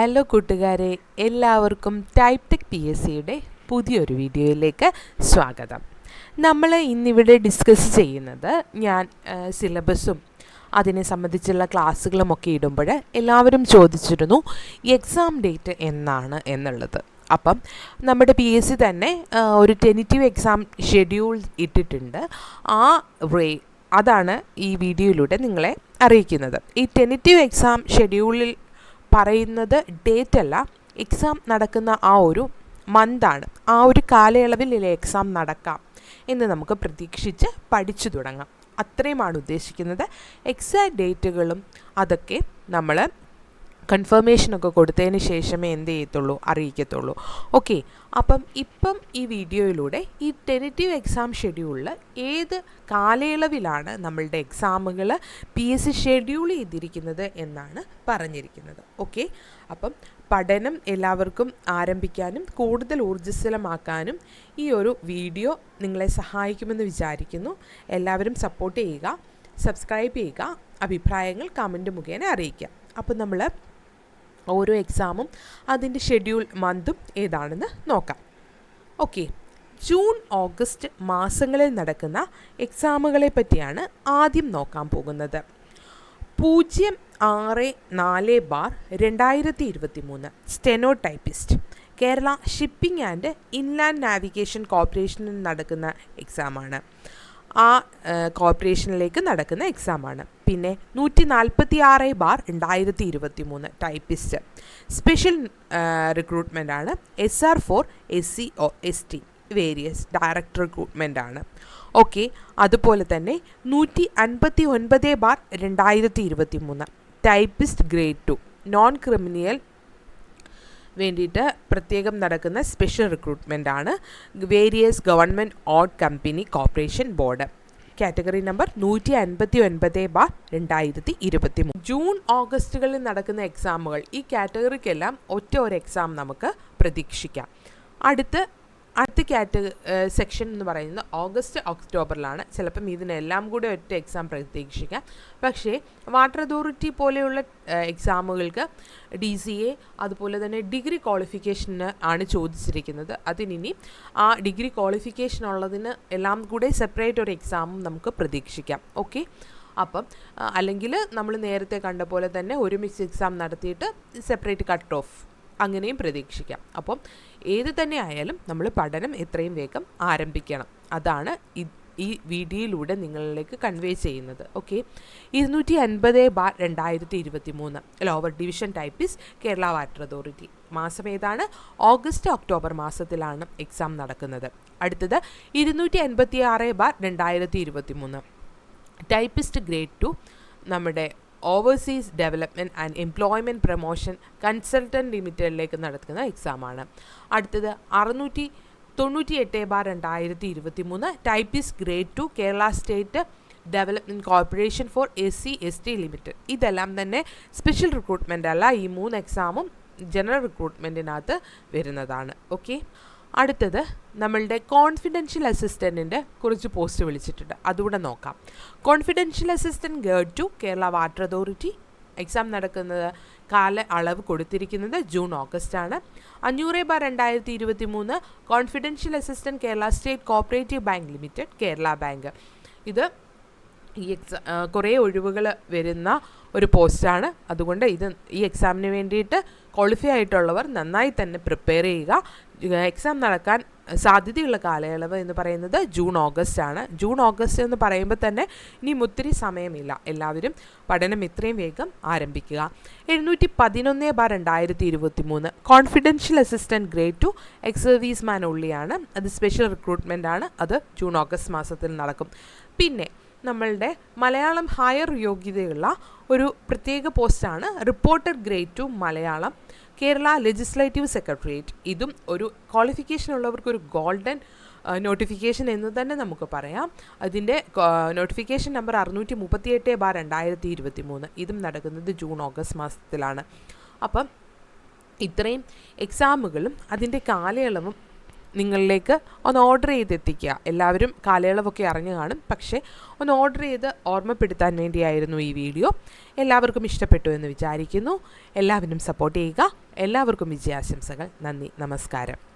Hello കൂട്ടുകാരെ. എല്ലാവർക്കും type tech P S സിയുടെ പുതിയൊരു വീഡിയോയിലേക്ക് സ്വാഗതം. നമ്മൾ ഇന്നിവിടെ ഡിസ്കസ് ചെയ്യുന്നത് ഞാൻ സിലബസും അതിനെ സംബന്ധിച്ചുള്ള ക്ലാസ്സുകളും ഒക്കെ ഇടുമ്പോൾ എല്ലാവരും ചോദിച്ചിരുന്നു എക്സാം ഡേറ്റ് എന്നാണ്? എന്നുള്ളത്. അപ്പം നമ്മുടെ പി എസ് സി തന്നെ ഒരു ടെനിറ്റീവ് എക്സാം ഷെഡ്യൂൾ ഇട്ടിട്ടുണ്ട്. ആ റേ അതാണ് ഈ വീഡിയോയിലൂടെ നിങ്ങളെ അറിയിക്കുന്നത്. ഈ ടെനിറ്റീവ് എക്സാം ഷെഡ്യൂളിൽ പറയുന്നത് ഡേറ്റ് അല്ല. എക്സാം നടക്കുന്ന ആ ഒരു മന്താണ് ആ ഒരു കാലയളവിൽ എക്സാം നടക്കാം എന്ന് നമുക്ക് പ്രതീക്ഷിച്ച് പഠിച്ചു തുടങ്ങാം. അത്രയുമാണ് ഉദ്ദേശിക്കുന്നത്. എക്സാക്ട് ഡേറ്റുകളും അതൊക്കെ നമ്മൾ കൺഫർമേഷനൊക്കെ കൊടുത്തതിന് ശേഷമേ എന്ത് ചെയ്യത്തുള്ളൂ? അറിയിക്കത്തുള്ളൂ. ഓക്കെ അപ്പം ഇപ്പം ഈ വീഡിയോയിലൂടെ ഈ ടെനറ്റീവ് എക്സാം ഷെഡ്യൂളിൽ ഏത് കാലയളവിലാണ് നമ്മളുടെ എക്സാമുകൾ പി എസ് സി ഷെഡ്യൂൾ ചെയ്തിരിക്കുന്നത് എന്നാണ് പറഞ്ഞിരിക്കുന്നത്. ഓക്കെ അപ്പം പഠനം എല്ലാവർക്കും ആരംഭിക്കാനും കൂടുതൽ ഊർജസ്വലമാക്കാനും ഈ ഒരു വീഡിയോ നിങ്ങളെ സഹായിക്കുമെന്ന് വിചാരിക്കുന്നു. എല്ലാവരും സപ്പോർട്ട് ചെയ്യുക സബ്സ്ക്രൈബ് ചെയ്യുക അഭിപ്രായങ്ങൾ കമന്റ് മുഖേന അറിയിക്കുക. അപ്പോൾ നമ്മൾ ഓരോ എക്സാമും അതിന്റെ ഷെഡ്യൂൾ മന്തും ഏതാണെന്ന് നോക്കാം. ഓക്കെ ജൂൺ ഓഗസ്റ്റ് മാസങ്ങളിൽ നടക്കുന്ന എക്സാമുകളെ പറ്റിയാണ് ആദ്യം നോക്കാൻ പോകുന്നത്. പൂജ്യം ആറ് നാല് ബാർ രണ്ടായിരത്തി ഇരുപത്തി മൂന്ന് steno typist Kerala shipping and inland navigation കോർപ്പറേഷനിൽ നടക്കുന്ന എക്സാമാണ് ആ കോർപ്പറേഷനിലേക്ക് നടക്കുന്ന എക്സാമാണ് പിന്നെ നൂറ്റി നാൽപ്പത്തി ആറ് ബാർ രണ്ടായിരത്തി ഇരുപത്തി മൂന്ന് ടൈപ്പിസ്റ്റ് സ്പെഷ്യൽ റിക്രൂട്ട്മെന്റ് ആണ്. S R for S C or S T various director recruitment ആണ്. ഓക്കെ അതുപോലെ തന്നെ നൂറ്റി അൻപത്തി ഒൻപത് ബാർ രണ്ടായിരത്തി ഇരുപത്തി മൂന്ന് typist grade two non criminal വേണ്ടിയിട്ട് പ്രത്യേകം നടക്കുന്ന സ്പെഷ്യൽ റിക്രൂട്ട്മെന്റ് ആണ് various government owned company corporation board category number നൂറ്റി അൻപത്തി ഒൻപത് ബാർ രണ്ടായിരത്തി ഇരുപത്തി മൂന്ന് ജൂൺ ഓഗസ്റ്റുകളിൽ നടക്കുന്ന എക്സാമുകൾ ഈ കാറ്റഗറിക്കെല്ലാം ഒറ്റ ഒരു എക്സാം നമുക്ക് പ്രതീക്ഷിക്കാം. അടുത്ത് അടുത്ത കാറ്റ സെക്ഷൻ എന്ന് പറയുന്നത് ഓഗസ്റ്റ് ഒക്ടോബറിലാണ് ചിലപ്പം ഇതിനെല്ലാം കൂടി ഒറ്റ എക്സാം പ്രതീക്ഷിക്കാം. പക്ഷേ വാട്ടർ അതോറിറ്റി പോലെയുള്ള എക്സാമുകൾക്ക് ഡി സി എ അതുപോലെ തന്നെ ഡിഗ്രി ക്വാളിഫിക്കേഷന് ആണ് ചോദിച്ചിരിക്കുന്നത്. അതിനി ആ ഡിഗ്രി ക്വാളിഫിക്കേഷൻ ഉള്ളതിന് എല്ലാം കൂടെ സെപ്പറേറ്റ് ഒരു എക്സാമും നമുക്ക് പ്രതീക്ഷിക്കാം. ഓക്കെ അപ്പം അല്ലെങ്കിൽ നമ്മൾ നേരത്തെ കണ്ട പോലെ തന്നെ ഒരുമിച്ച് എക്സാം നടത്തിയിട്ട് സെപ്പറേറ്റ് കട്ട് ഓഫ് അങ്ങനെയും പ്രതീക്ഷിക്കാം. അപ്പം ഏത് തന്നെ ആയാലും നമ്മൾ പഠനം എത്രയും വേഗം ആരംഭിക്കണം. അതാണ് ഈ വീഡിയോയിലൂടെ നിങ്ങളിലേക്ക് കൺവേ ചെയ്യുന്നത്. ഓക്കെ ഇരുന്നൂറ്റി അൻപത് ബാർ രണ്ടായിരത്തി ഇരുപത്തി മൂന്ന് lower division typist Kerala water authority മാസം ഏതാണ്? ഓഗസ്റ്റ് ഒക്ടോബർ മാസത്തിലാണ് എക്സാം നടക്കുന്നത്. അടുത്തത് ഇരുന്നൂറ്റി അൻപത്തി ആറ് ബാർ രണ്ടായിരത്തി ഇരുപത്തി മൂന്ന് ടൈപ്പിസ്റ്റ് ഗ്രേഡ് ടു നമ്മുടെ overseas development and employment promotion consultant ലിമിറ്റഡിലേക്ക് നടത്തുന്ന എക്സാമാണ് അടുത്തത് അറുന്നൂറ്റി തൊണ്ണൂറ്റി എട്ട് ബാർ രണ്ടായിരത്തി ഇരുപത്തി മൂന്ന് typist grade two Kerala state development corporation for S C S T limited ഇതെല്ലാം തന്നെ സ്പെഷ്യൽ റിക്രൂട്ട്മെന്റ് അല്ല ഈ മൂന്ന് എക്സാമും ജനറൽ റിക്രൂട്ട്മെന്റിനകത്ത് വരുന്നതാണ്. ഓക്കെ അടുത്തത് നമ്മളുടെ കോൺഫിഡൻഷ്യൽ അസിസ്റ്റന്റിന്റെ കുറച്ച് പോസ്റ്റ് വിളിച്ചിട്ടുണ്ട്. അതുകൂടെ നോക്കാം. Confidential assistant grade two Kerala water authority exam നടക്കുന്നത് കാല അളവ് കൊടുത്തിരിക്കുന്നത് ജൂൺ ഓഗസ്റ്റ് ആണ്. അഞ്ഞൂറ് ബാർ രണ്ടായിരത്തി ഇരുപത്തി മൂന്ന് confidential assistant Kerala state cooperative bank limited Kerala bank ഇത് ഈ എക്സാ കുറേ ഒഴിവുകൾ വരുന്ന ഒരു പോസ്റ്റാണ് അതുകൊണ്ട് ഇത് ഈ എക്സാമിന് വേണ്ടിയിട്ട് ക്വാളിഫൈ ആയിട്ടുള്ളവർ നന്നായി തന്നെ പ്രിപ്പയർ ചെയ്യുക. എക്സാം നടക്കാൻ സാധ്യതയുള്ള കാലയളവ് എന്ന് പറയുന്നത് ജൂൺ ഓഗസ്റ്റ് ആണ്. ജൂൺ ഓഗസ്റ്റ് എന്ന് പറയുമ്പോൾ തന്നെ ഇനി ഒത്തിരി സമയമില്ല. എല്ലാവരും പഠനം ഇത്രയും വേഗം ആരംഭിക്കുക. എഴുന്നൂറ്റി പതിനൊന്ന് ബാർ രണ്ടായിരത്തി ഇരുപത്തി മൂന്ന് confidential assistant grade two ex service man ഉള്ളിയാണ്. അത് സ്പെഷ്യൽ റിക്രൂട്ട്മെന്റ് ആണ്. അത് ജൂൺ ഓഗസ്റ്റ് മാസത്തിൽ നടക്കും. പിന്നെ നമ്മളുടെ മലയാളം ഹയർ യോഗ്യതയുള്ള ഒരു പ്രത്യേക പോസ്റ്റാണ് reporter grade two Malayalam. Kerala legislative secretariat ഇതും ഒരു ക്വാളിഫിക്കേഷൻ ഉള്ളവർക്ക് ഒരു ഗോൾഡൻ നോട്ടിഫിക്കേഷൻ എന്ന് തന്നെ നമുക്ക് പറയാം. അതിന്റെ നോട്ടിഫിക്കേഷൻ നമ്പർ അറുന്നൂറ്റി മുപ്പത്തിയെട്ട് ബാർ രണ്ടായിരത്തി ഇരുപത്തി മൂന്ന് ഇതും നടക്കുന്നത് ജൂൺ ഓഗസ്റ്റ് മാസത്തിലാണ്. അപ്പം ഇത്രയും എക്സാമുകളും അതിന്റെ കാലയളവും നിങ്ങളിലേക്ക് ഒന്ന് ഓർഡർ ചെയ്തെത്തിക്കുക. എല്ലാവരും കാലയളവൊക്കെ അറിഞ്ഞു കാണും. പക്ഷേ ഒന്ന് ഓർഡർ ചെയ്ത് ഓർമ്മപ്പെടുത്താൻ വേണ്ടിയായിരുന്നു ഈ വീഡിയോ. എല്ലാവർക്കും ഇഷ്ടപ്പെട്ടു എന്ന് വിചാരിക്കുന്നു. എല്ലാവരും സപ്പോർട്ട് ചെയ്യുക. എല്ലാവർക്കും വിജയാശംസകൾ. നന്ദി. നമസ്കാരം.